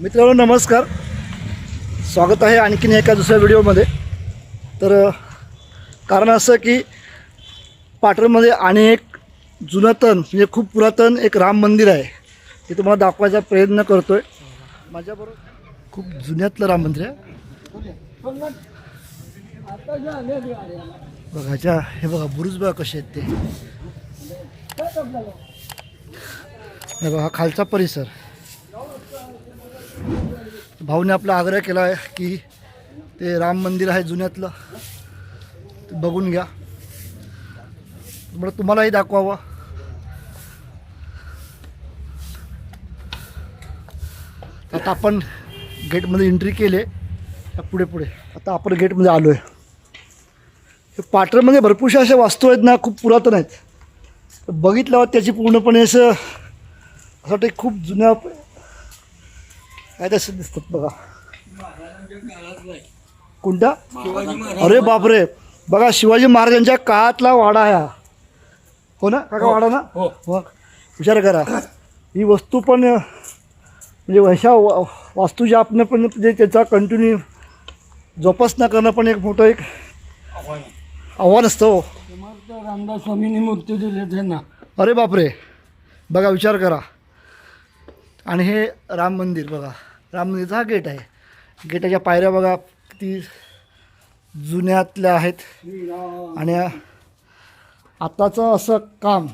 मित्रांनो नमस्कार. स्वागत आहे आणखीन एका दुसऱ्या व्हिडिओमध्ये. तर कारण असं की पाटणमध्ये अनेक जुनातन म्हणजे खूप पुरातन एक राम मंदिर आहे. ते तुम्हाला दाखवायचा प्रयत्न करतो आहे माझ्याबरोबर खूप जुन्यातलं राम मंदिर आहे. बघा ह्याच्या हे बघा बुरुज बघा कसे आहेत ते. हे बघा हा खालचा परिसर. भाऊने आपला आग्रह केला आहे की ते राम मंदिर आहे जुन्यातलं ते बघून घ्या. मला तुम्हालाही दाखवावं. आता आपण गेटमध्ये एंट्री केले आता पुढे पुढे. आता आपण गेटमध्ये आलो आहे हे पाटणमध्ये भरपूरशा अशा वास्तू आहेत ना खूप पुरातन आहेत. बघितल्यावर त्याची पूर्णपणे असं असं वाटतं खूप जुन्या काय तसं दिसतात बघा. कोणत्या अरे बापरे. बघा शिवाजी महाराजांच्या काळातला वाडा आहे हा. हो ना काका वाडा ना? हो. विचार करा. ही वस्तू पण म्हणजे अशा वा- वास्तूच्या आपण पण म्हणजे त्याचा कंटिन्यू जोपासना करणं पण एक मोठं एक आव्हान असतं हो. रामदास स्वामींनी मूर्ती दिली त्यांना. अरे बापरे. बघा विचार करा. आणि हे राम मंदिर बघा. राम मंदिरचा हा गेट आहे. गेटाच्या पायऱ्या बघा किती जुन्यातल्या आहेत. आणि आत्ताचं असं काम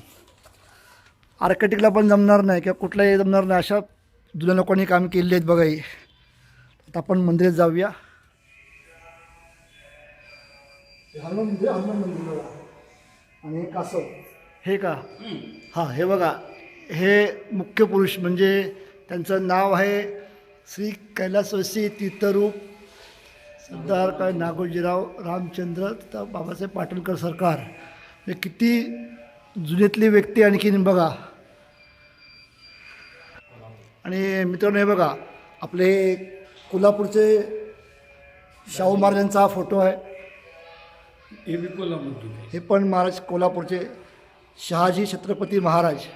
आर्किटेक्टला पण जमणार नाही किंवा कुठलाही जमणार नाही. अशा जुन्या लोकांनी काम केले आहेत बघा हे. आता आपण मंदिरात जाऊया. हनुमान मंदिर हनुमान मंदिर बघा आणि हे कासव हे का? हां हे बघा. हे मुख्य पुरुष म्हणजे त्यांचं नाव आहे श्री कैलासवासी तीर्थरूप सरदार काय नागोजीराव रामचंद्र तथा बाबासाहेब पाटणकर सरकार. हे किती जुन्यातली व्यक्ती आणखीन बघा. आणि मित्रांनो हे बघा आपले कोल्हापूरचे शाहू महाराजांचा हा फोटो आहे. हे पण महाराज कोल्हापूरचे शहाजी छत्रपती महाराज.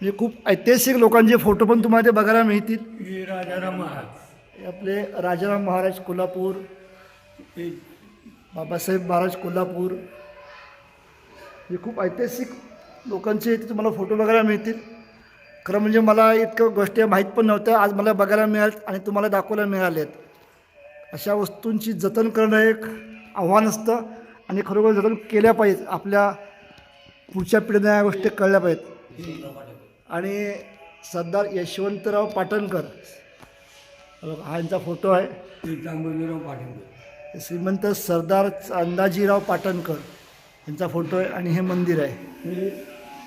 म्हणजे खूप ऐतिहासिक लोकांचे फोटो पण तुम्हाला ते बघायला मिळतील. हे राजाराम महाराज. हे आपले राजाराम महाराज कोल्हापूर हे बाबासाहेब महाराज कोल्हापूर. हे खूप ऐतिहासिक लोकांचे इथे तुम्हाला फोटो बघायला मिळतील. खरं म्हणजे मला इतक्या गोष्टी माहीत पण नव्हत्या आज मला बघायला मिळाल्यात आणि तुम्हाला दाखवायला मिळाल्यात. अशा वस्तूंची जतन करणं एक आव्हान असतं आणि खरोखर जतन केल्या पाहिजेत. आपल्या पुढच्या पिढीने या गोष्टी कळल्या पाहिजेत. आणि सरदार यशवंतराव पाटणकर. हा यांचा फोटो आहे. पाटील श्रीमंत सरदार अंदाजीराव पाटणकर यांचा फोटो आहे आणि हे मंदिर आहे.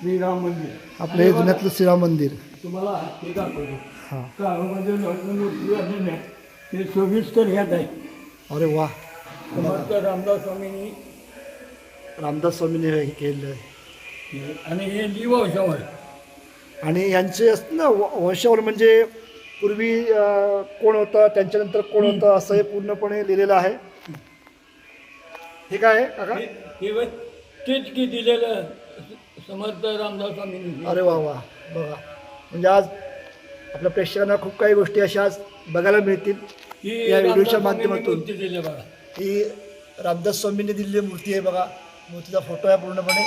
श्रीराम मंदिर. आपलं हे जुन्यातलं श्रीराम मंदिर. तुम्हाला हे दाखवतो. आहेत. हे सविस्तर ह्यात आहे. अरे वा. रामदास स्वामींनी रामदास स्वामीने हे केलेलं आहे. आणि हे लिवंशावर आणि यांचे असतं ना वंशावळ म्हणजे पूर्वी कोण होतं त्यांच्यानंतर कोण होतं असं हे पूर्णपणे लिहिलेलं आहे. हे काय आहे काका? तेच की दिलेलं समर्थ रामदास स्वामींनी अरे वा वा. बघा. म्हणजे आज आपल्या प्रेक्षकांना खूप काही गोष्टी अशा आज बघायला मिळतील. या व्हिडिओच्या माध्यमातून. ही रामदास स्वामींनी दिलेली मूर्ती आहे बघा. मूर्तीचा फोटो आहे पूर्णपणे.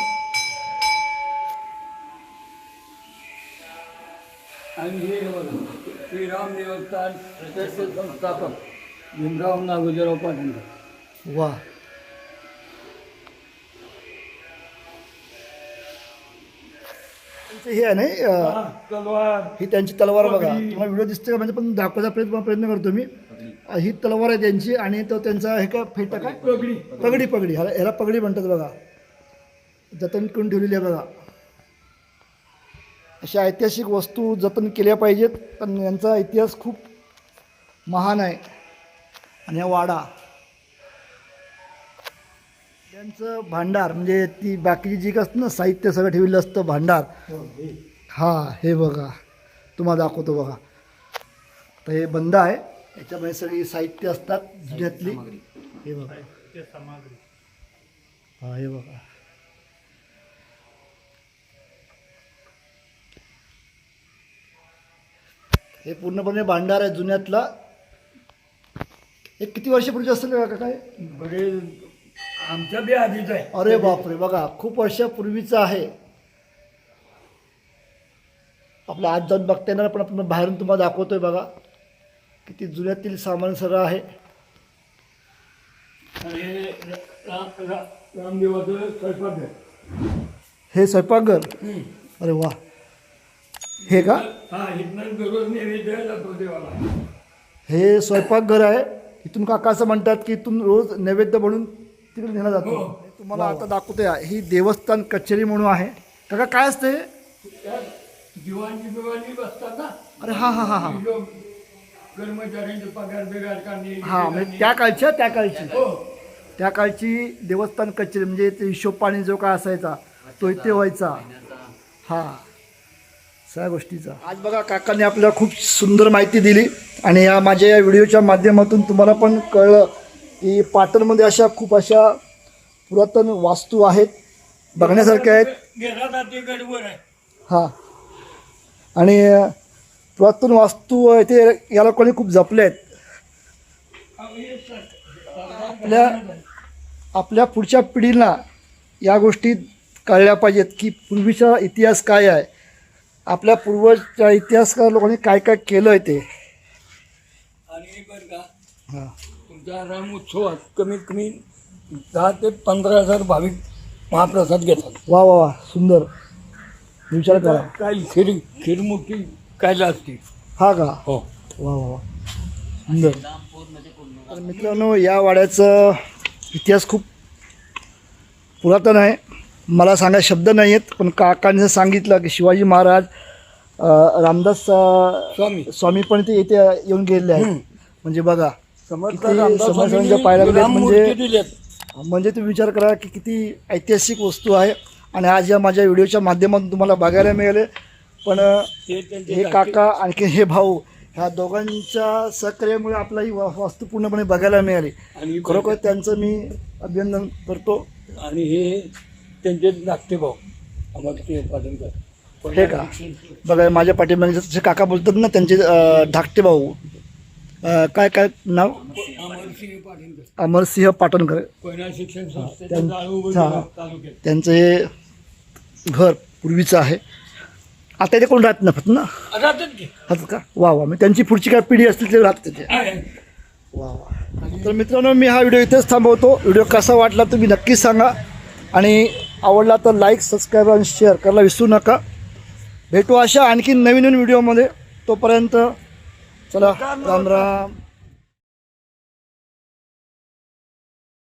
आणि हे बघा श्रीराम देवस्थान सदस्य संस्थापक भीमराव नागोजीराव पाटील वा. हे आहे नाही तलवार. ही त्यांची तलवार बघा. तुम्हाला व्हिडिओ दिसते का? म्हणजे पण दाखवायचा प्रयत्न प्रयत्न करतो मी. ही तलवार आहे त्यांची आणि तो त्यांचा हे काय फेटा काय? पगडी. पगडी पगडी. ह्याला ह्याला पगडी म्हणतात बघा. जतन करून ठेवलेली आहे बघा. अशा ऐतिहासिक वस्तू जतन केल्या पाहिजेत पण यांचा इतिहास खूप महान आहे. आणि हा वाडा. त्यांचं भांडार म्हणजे ती बाकीची जी असतं ना साहित्य सगळं ठेवलेलं असतं भांडार. हा हे बघा. तुम्हाला दाखवतो बघा. तर हे बंद आहे. याच्यामध्ये सगळी साहित्य असतात जुन्यातली. हे बघा. हा हे बघा. हे पूर्णपणे भांडार आहे जुन्यातला. हे किती वर्षापूर्वी असेल का काय बरे आमच्या बी आधीच आहे. अरे बापरे बघा खूप वर्षापूर्वीचं आहे. आपलं आज जाऊन बघता येणार पण आपण बाहेरून तुम्हाला दाखवतोय बघा. किती जुन्यातील सामान सगळं आहे. हे रामदेवाचं स्वयंपाक आहे हे स्वयंपाकघर? अरे वा. हे का? हा इथनं दररोज नैवेद्य जातो देवाला. हे स्वयंपाकघर आहे. इथून काका असं म्हणतात की इथून रोज नैवेद्य म्हणून तिकडे नेला जातो. हो. तुम्हाला आता दाखवतोय ही देवस्थान कचेरी म्हणून आहे. काका काय असते हे? त्यात दिवाणी बिवाणी बसतात ना? अरे हा हा हा हा. लोक कर्मचाऱ्यांचे पगार बिगार काढणे हा म्हणजे त्या काळच्या त्या काळची. हो. त्या काळची देवस्थान कचेरी म्हणजे ते हिशोब पाणी जो काय असायचा तो इथे व्हायचा. हा. सगळ्या गोष्टीचा. आज बघा काकांनी आपल्याला खूप सुंदर माहिती दिली आणि या माझ्या या व्हिडिओच्या माध्यमातून तुम्हाला पण कळलं की पाटणमध्ये अशा खूप अशा पुरातन वास्तू आहेत बघण्यासारख्या आहेत. हां. आणि पुरातन वास्तू इथे या लोकांनी खूप जपल्या आहेत. आपल्या आपल्या पुढच्या पिढीला या गोष्टी कळल्या पाहिजेत की पूर्वीचा इतिहास काय आहे. आपल्या पूर्वजच्या इतिहासकार लोकांनी काय काय केलं आहे ते. आणि बरं का हां. तुमच्या राम उत्सवात कमीत कमी दहा ते पंधरा हजार भाविक महाप्रसाद घेतात. वा वा वा सुंदर. विचार करा. काय खीर खीर मोठी काय लागते? हा का? हो. वा वा वा. सुंदर. तर मित्रांनो या वाड्याचा इतिहास खूप पुरातन आहे. मला सांगा शब्द नाही आहेत पण काकाने सांगितलं की शिवाजी महाराज अं, रामदास अं, स्वामी. स्वामी पण ते इथे येऊन गेलेले आहेत. म्हणजे बघा समर्थ किती रामदास समर्थांच्या स्वामींनी पायाला लागलेत. राम म्हणजे- मूर्ती दिल्यात म्हणजे तुम्ही विचार करा की किती ऐतिहासिक वस्तू आहे. आणि आज या माझ्या व्हिडिओच्या माध्यमातून तुम्हाला बघायला मिळाले. पण अं, ते त्यांचे हे धाकटे- काका आणखी हे भाऊ ह्या दोघांच्या सहकार्यामुळे आपला ही वा- वास्तू पूर्णपणे बघायला मिळाली. आणि खरोखर त्यांचं मी अभिनंदन करतो. आणि हे त्यांचे धाकटे भाऊ. आम्हाला ते पालन कर. हे का? बघा माझ्या पाठीमागे जसे काका बोलतात ना त्यांचे अं, धाकटे भाऊ. अं, काय काय नाव? अमरसिंह पाटणकर अमरसिंह पाटणकर कोयना शिक्षण संस्थेच्या त्यां- जाळूवर हा. तालुक्यात त्यांचं हे घर पूर्वीचं आहे. आता इथे कोण राहत नसत ना? राहतात की. राहतात का? वा वा. मग त्यांची पुढची काय पिढी असतील ते राहतात तिथे आहे. वा वा. तर मित्रांनो मी हा व्हिडिओ इथेच थांबवतो. व्हिडिओ कसा वाटला तुम्ही नक्कीच सांगा. आणि आवडला तर लाईक सबस्क्राईब आणि शेअर करायला विसरू नका. भेटू अशा आणखी नवीन नवीन व्हिडिओमध्ये तोपर्यंत चला राम राम.